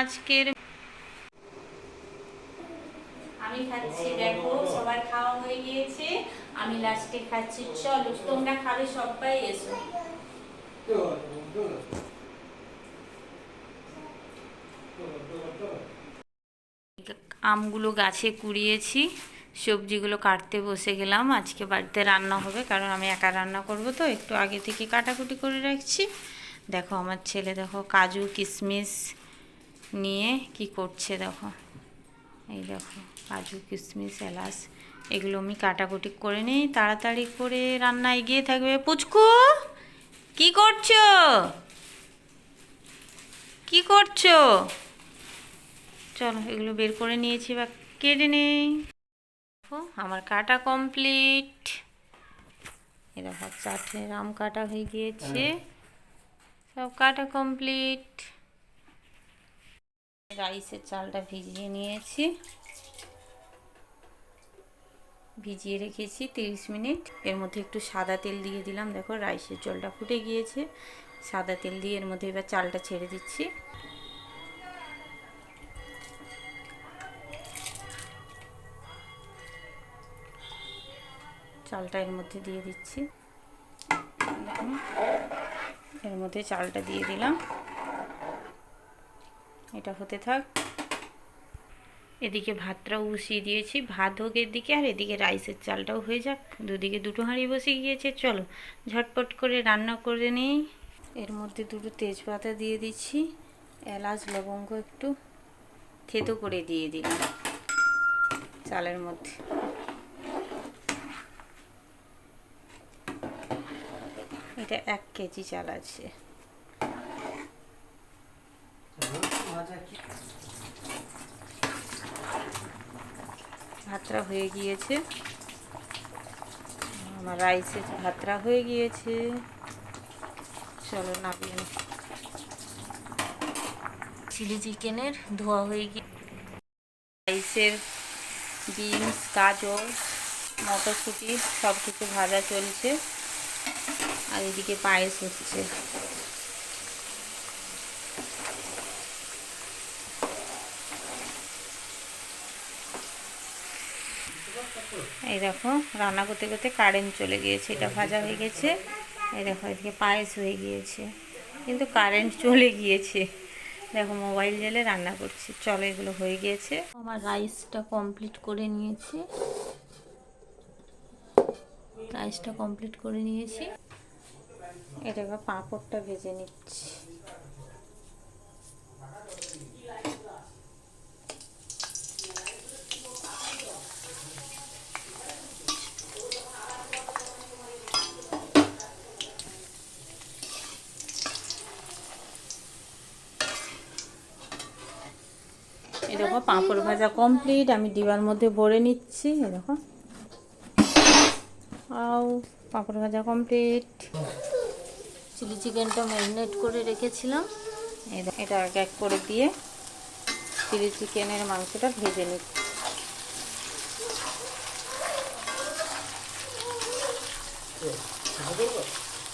আজকের আমি খাচ্ছি দেখো সবার খাওয়া হয়ে গিয়েছে। আমি লাস্টে খাচ্ছি। চলো তোমরা খাবে সবাই এসো। আমগুলো গাছে কুড়িয়েছি সবজিগুলো কাটতে বসে গেলাম। আজকে বাড়িতে রান্না হবে কারণ আমি একা রান্না করব তো একটু আগে থেকে কাটাকুটি করে রাখছি। দেখো আমার ছেলে দেখো কাজু কিশমিশ নিয়ে কি করছে দেখো। এই দেখো কাজু কিশমিশ এলাচ এগুলো আমি কাটাকুটি করে নিই তাড়াতাড়ি করে রান্না এগিয়ে থাকবে। পুচকু কি করছ? কি করছ? চলো এগুলো বের করে নিয়েছি বা কেটে নেই। দেখো, আমার কাটা কমপ্লিট। এরকম চারটে আম কাটা হয়ে গিয়েছে। সব কাটা কমপ্লিট। রাইসের চালটা ভিজিয়ে নিয়েছি। ভিজিয়ে রেখেছি তিরিশ মিনিট। এর মধ্যে একটু সাদা তেল দিয়ে দিলাম। দেখো রাইসের জলটা ফুটে গিয়েছে। সাদা তেল দিয়ে এর মধ্যে এবার চালটা ছেড়ে দিচ্ছি। চালটা এর মধ্যে দিয়ে দিচ্ছি। এর মধ্যে চালটা দিয়ে দিলাম। এটা হতে থাক। এদিকে ভাতটাও বসিয়ে দিয়েছি, ভাত হোক এদিকে আর এদিকে রাইসের চালটাও হয়ে যাক। দুদিকে দুটো হাঁড়ি বসে গিয়েছে, চলো ঝটপট করে রান্না করে নিই। এর মধ্যে দুটো তেজপাতা দিয়ে দিচ্ছি, এলাচ, লবঙ্গ একটু থেতো করে দিয়ে দিলাম চালের মধ্যে। এটা এক কেজি চাল আছে। ভাতটা হয়ে গিয়েছে। আমার রাইসের ভাতটা হয়ে গিয়েছে। চলো নিই। চিলি চিকেনের ধোয়া হয়ে গিয়ে রাইসের বিনস, গাজর, মটরশুঁটি সব কিছু ভাজা চলছে। আর এদিকে পায়েস হচ্ছে। এই দেখো রান্না করতে করতে কারেন্ট চলে গিয়েছে এটা ভাজা হয়ে গেছে। এই দেখো এদিকে পায়েস হয়ে গিয়েছে কিন্তু কারেন্ট চলে গিয়েছে। দেখো মোবাইল জেলে রান্না করছি। চলো এগুলো হয়ে গিয়েছে। আমার রাইসটা কমপ্লিট করে নিয়েছি। রাইসটা কমপ্লিট করে নিয়েছি। এটা এবার পাঁপড়টা ভেজে নিচ্ছি। দেখো, পাঁপড় ভাজা কমপ্লিট আমি ডিবার মধ্যে ভরে নিচ্ছি দেখো। আও, পাঁপড় ভাজা কমপ্লিট চিলি চিকেনটা ম্যারিনেট করে রেখেছিলাম। এটা এক এক করে দিয়ে চিলি চিকেনের মাংসটা ভেজে নিচ্ছি।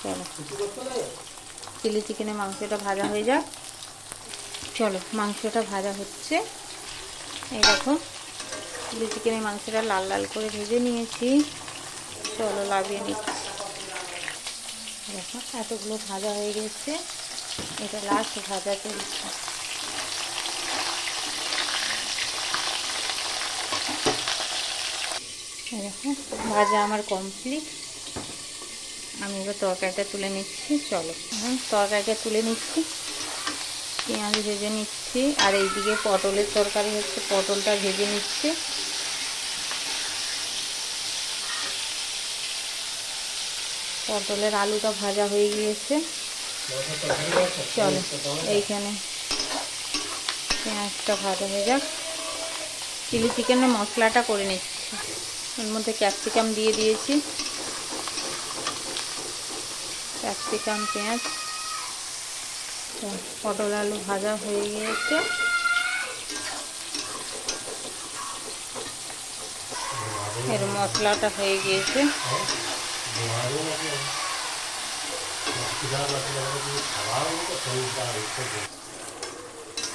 চলো। চিলি চিকেনের মাংসটা ভাজা হয়ে যাক। চলো, মাংসটা ভাজা হচ্ছে। এই দেখো চিলি চিকেনের মাংসটা লাল লাল করে ভেজে নিয়েছি। চলো লাগিয়ে নিচ্ছি। দেখো, এতগুলো ভাজা হয়ে গেছে। এটা লাস্ট ভাজা চলছে দেখো, ভাজা আমার কমপ্লিট আমি এবার তরকারিটা তুলে নিচ্ছি। চলো, তরকারিটা তুলে নিচ্ছি। পেঁয়াজ ভেজে নিচ্ছি, আর এইদিকে পটলের তরকারি হচ্ছে, পটলটা ভেজে নিচ্ছি। পটলের আলুটা ভাজা হয়ে গিয়েছে। চলো, এইখানে পেঁয়াজটা ভাজা হয়ে যাক। চিলি চিকেনের মশলাটা করে নিচ্ছি। এর মধ্যে ক্যাপসিকাম দিয়ে দিয়েছি। ক্যাপসিকাম, পেঁয়াজ। পটল আলু ভাজা হয়ে গিয়েছে। এর মশলাটা হয়ে গিয়েছে।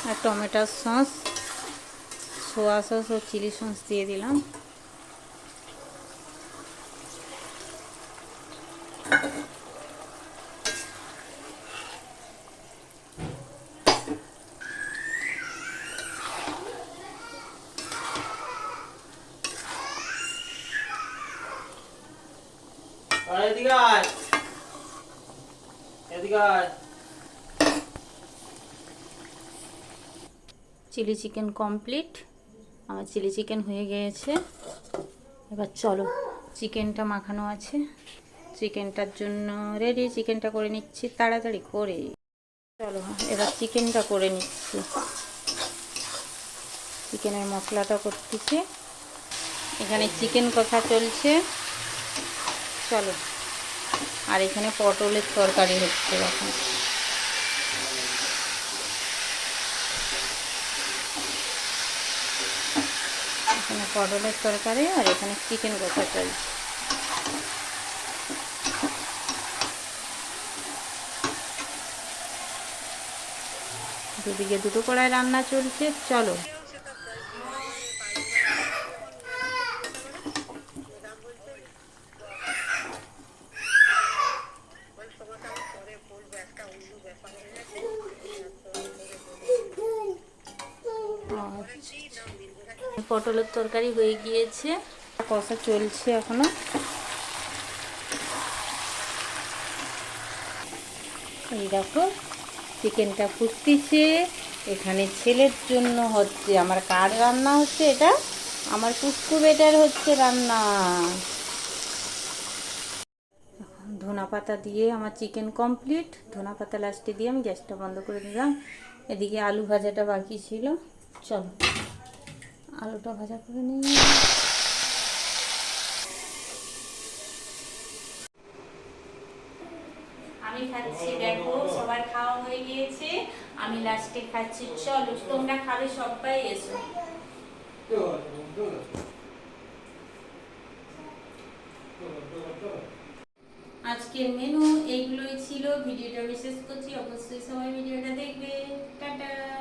আর টমেটোর সস, সোয়া সস ও চিলি সস দিয়ে দিলাম আর এদিকে আয় এদিকে আয় চিলি চিকেন কমপ্লিট। আমার চিলি চিকেন হয়ে গিয়েছে। এবার চলো, চিকেনটা মাখানো আছে। চিকেনটার জন্য রেডি চিকেনটা করে নিচ্ছি, তাড়াতাড়ি করে। চলো, এবার চিকেনটা করে নিচ্ছি। চিকেনের মশলাটা করতেছি। এখানে চিকেন কষা চলছে। চলো। আর এখানে পটলের তরকারি হচ্ছে এখন এখানে পটলের তরকারি আর এখানে চিকেন কষা চলছে। দুদিকে দুটো কড়াই রান্না চলছে, চলো। পটলের তরকারি হয়ে গিয়েছে। কষা চলছে এখনও। এই দেখো চিকেনটা ফুটতেছে। এখানে ছেলের জন্য হচ্ছে আমার কার রান্না হচ্ছে এটা? আমার পুষ্কু বেটার হচ্ছে রান্না। ধনা পাতা দিয়ে আমার চিকেন কমপ্লিট ধনা পাতা লাস্টে দিয়ে আমি গ্যাসটা বন্ধ করে দিলাম। এদিকে আলু ভাজাটা বাকি ছিল। চলো। আলুটা ভাজা করে নিই। আমি খাচ্ছি, দেখো, সবার খাওয়া হয়ে গিয়েছে। আমি লাস্টে খাচ্ছি। চলো, তোমরা খাবে সবাই, এসো। আজকের মেনু এইগুলোই ছিল। ভিডিওটা বিশেষ করছি। অবশ্যই সবাই ভিডিওটা দেখবে। টাটা!